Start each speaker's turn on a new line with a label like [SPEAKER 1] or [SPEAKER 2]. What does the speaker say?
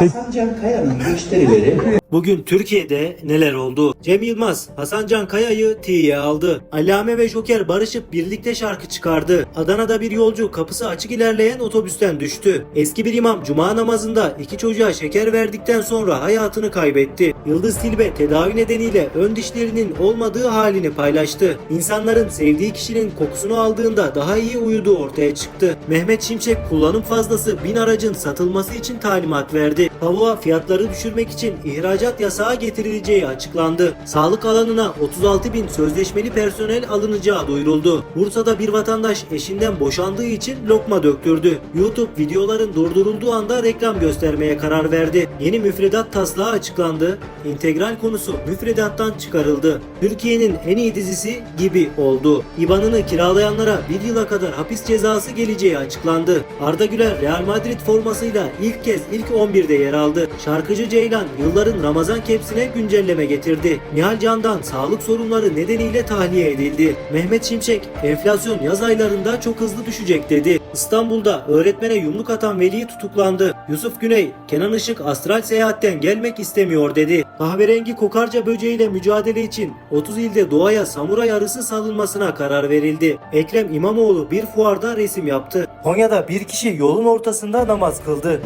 [SPEAKER 1] Hasan Can Kaya'nın gösterileri
[SPEAKER 2] Bugün Türkiye'de neler oldu? Cem Yılmaz, Hasan Can Kaya'yı tiye aldı. Allame ve Joker barışıp birlikte şarkı çıkardı. Adana'da bir yolcu kapısı açık ilerleyen otobüsten düştü. Eski bir imam cuma namazında iki çocuğa şeker verdikten sonra hayatını kaybetti. Yıldız Tilbe tedavi nedeniyle ön dişlerinin olmadığı halini paylaştı. İnsanların sevdiği kişinin kokusunu aldığında daha iyi uyuduğu ortaya çıktı. Mehmet Şimşek kullanım fazlası bin aracın satılması için talimat verdi. Tavuğa fiyatları düşürmek için ihracat yasağı getirileceği açıklandı. Sağlık alanına 36 bin sözleşmeli personel alınacağı duyuruldu. Bursa'da bir vatandaş eşinden boşandığı için lokma döktürdü. YouTube videoların durdurulduğu anda reklam göstermeye karar verdi. Yeni müfredat taslağı açıklandı. İntegral konusu müfredattan çıkarıldı. Türkiye'nin en iyi dizisi gibi oldu. İban'ını kiralayanlara bir yıla kadar hapis cezası geleceği açıklandı. Arda Güler Real Madrid formasıyla ilk kez ilk 11'de yer aldı. Şarkıcı Ceylan yılların Ramazan kepsine güncelleme getirdi. Nihal Can'dan sağlık sorunları nedeniyle tahliye edildi. Mehmet Şimşek enflasyon yaz aylarında çok hızlı düşecek dedi. İstanbul'da öğretmene yumruk atan veli tutuklandı. Yusuf Güney, Kenan Işık astral seyahatten gelmek istemiyor dedi. Kahverengi kokarca böceğiyle mücadele için 30 ilde doğaya samuray arısı salınmasına karar verildi. Ekrem İmamoğlu bir fuarda resim yaptı. Konya'da bir kişi yolun ortasında namaz kıldı.